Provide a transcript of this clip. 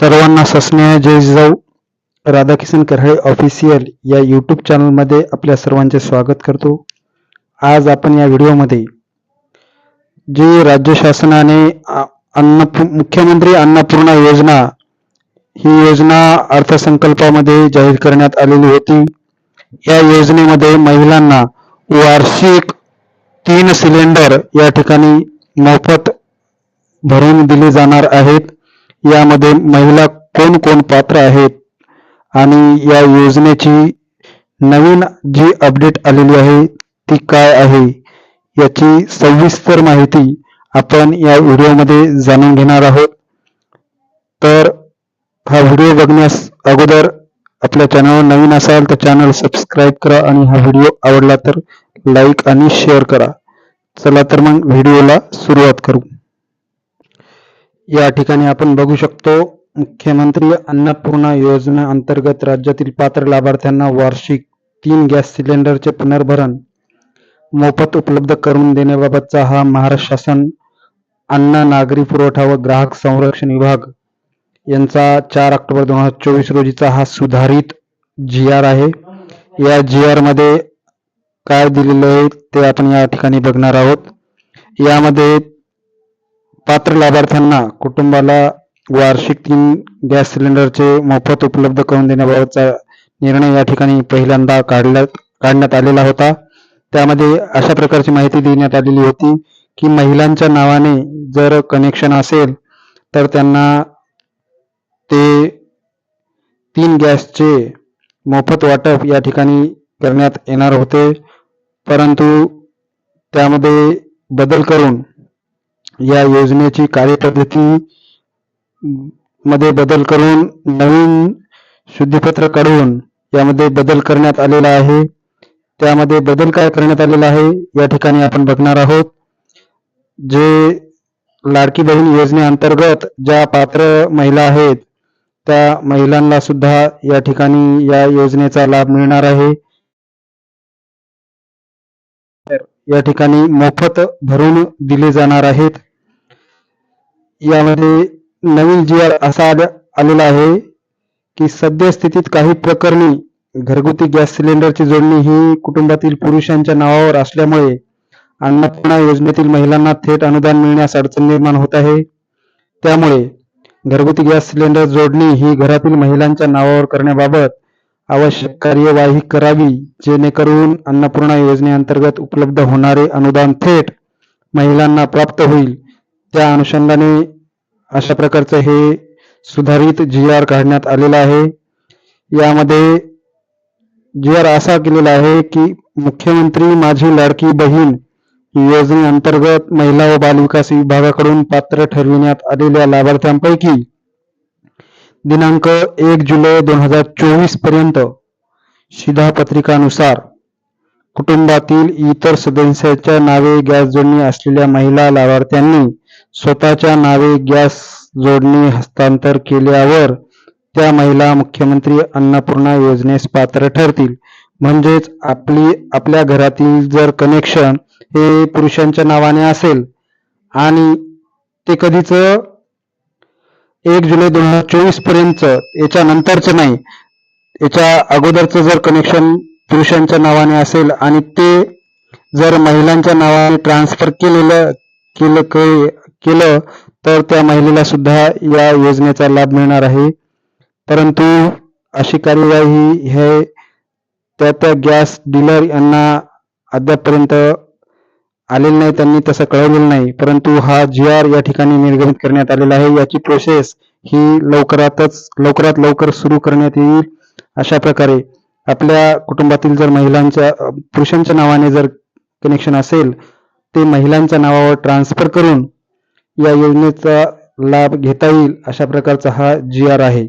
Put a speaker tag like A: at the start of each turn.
A: सर्वांना सस्नेह जय जाऊ राधाकिशन करहळे ऑफिशियल या यूट्यूब चॅनलमध्ये आपल्या सर्वांचे स्वागत करतो. आज आपण या व्हिडिओमध्ये जे राज्य शासनाने अन्न मुख्यमंत्री अन्नपूर्णा योजना ही योजना अर्थसंकल्पामध्ये जाहीर करण्यात आलेली होती. या योजनेमध्ये महिलांना वार्षिक तीन सिलेंडर या ठिकाणी मोफत भरून दिले जाणार आहेत. यामध्ये महिला कोण कोण पात्र आहेत आणि या योजनेची नवीन जी अपडेट आलेली आहे ती काय आहे याची सविस्तर माहिती आपण या व्हिडिओमध्ये जाणून घेणार आहोत. तर हा व्हिडिओ बघण्यास अगोदर आपल्या चॅनलवर नवीन असाल तर चॅनल सबस्क्राईब करा आणि हा व्हिडिओ आवडला तर लाईक आणि शेअर करा. चला तर मग व्हिडिओला सुरुवात करू. या ठिकाणी आपण बघू शकतो मुख्यमंत्री अन्नपूर्णा योजना अंतर्गत राज्यातील पात्र लाभार्थ्यांना वार्षिक तीन गॅस सिलेंडरचे पुनर्भरण मोफत उपलब्ध करून देण्याबाबतचा हा महाराष्ट्र शासन अन्न नागरी पुरवठा व ग्राहक संरक्षण विभाग यांचा चार ऑक्टोबर दोन हजार चोवीस रोजीचा हा सुधारित जी आर आहे. या जी आरमध्ये काय दिलेलं आहे ते आपण या ठिकाणी बघणार आहोत. यामध्ये पात्र लाभार्थ्यांना कुटुंबाला वार्षिक तीन गॅस सिलेंडरचे मोफत उपलब्ध करून देण्याबाबतचा निर्णय या ठिकाणी पहिल्यांदा काढण्यात काढण्यात आलेला होता. त्यामध्ये अशा प्रकारची माहिती देण्यात आलेली होती की महिलांच्या नावाने जर कनेक्शन असेल तर त्यांना ते तीन गॅसचे मोफत वाटप या ठिकाणी करण्यात येणार होते. परंतु त्यामध्ये बदल करून या योजनेची कार्यपद्धती मध्ये बदल करून नवीन शुद्धीपत्र काढून यामध्ये बदल करण्यात आलेला आहे. त्यामध्ये बदल काय करण्यात आलेला आहे या ठिकाणी आपण बघणार आहोत. जे लाडकी बहीण योजनेअंतर्गत ज्या पात्र महिला आहेत त्या महिलांना सुद्धा या ठिकाणी या योजनेचा लाभ मिळणार आहे. या ठिकाणी मोफत भरून दिले जाणार आहेत. यामध्ये नवीन जी आर असा आलेला आहे की सद्यस्थितीत काही प्रकरणी घरगुती गॅस सिलेंडरची जोडणी ही कुटुंबातील पुरुषांच्या नावावर असल्यामुळे अन्नपूर्णा योजनेतील महिलांना थेट अनुदान मिळण्यास अडचण निर्माण होत आहे. त्यामुळे घरगुती गॅस सिलेंडर जोडणी ही घरातील महिलांच्या नावावर करण्याबाबत आवश्यक कार्यवाही करावी जेणेकरून अन्नपूर्णा योजनेअंतर्गत उपलब्ध होणारे अनुदान थेट महिलांना प्राप्त होईल. त्या अनुषंगाने अशा प्रकारचं हे सुधारित जी आर काढण्यात आलेला आहे. यामध्ये जी आर असा केलेला आहे की मुख्यमंत्री माझी लाडकी बहीण योजनेअंतर्गत महिला व बालविकास विभागाकडून पात्र ठरविण्यात आलेल्या लाभार्थ्यांपैकी दिनांक एक जुलै दोन हजार चोवीसपर्यंत शिधापत्रिकानुसार कुटुंबातील इतर सदस्याच्या नावे गॅस जोडणी असलेल्या महिला लाभार्थ्यांनी स्वतःच्या नावे गॅस जोडणी हस्तांतर केल्यावर त्या महिला मुख्यमंत्री अन्नपूर्णा योजनेस पात्र ठरतील. म्हणजेच आपली आपल्या घरातील जर कनेक्शन हे पुरुषांच्या नावाने असेल आणि ते कधीच एक जुलै दोन हजार चोवीसपर्यंत याच्या नंतरचं नाही याच्या अगोदरचं जर कनेक्शन पुरुषांच्या नावाने असेल आणि ते जर महिलांच्या नावाने ट्रान्सफर केलेलं केलं केलं तर त्या महिलेला सुद्धा या योजनेचा लाभ मिळणार आहे. परंतु अशी कार्यवाही हे त्या त्या गॅस डीलर यांना अद्यापपर्यंत आलेलं नाही त्यांनी तसं कळवलेलं नाही. परंतु हा जी आर या ठिकाणी निर्गमित करण्यात आलेला आहे. याची प्रोसेस ही लवकरातच लवकरात लवकर सुरू करण्यात येईल अशा प्रकारे. आपल्या कुटुंबातील जर महिलांच्या पुरुषांच्या नावाने जर कनेक्शन असेल ते महिलांच्या नावावर ट्रान्सफर करून या योजनेचा लाभ घेता येईल अशा प्रकारचा हा जी आर आहे.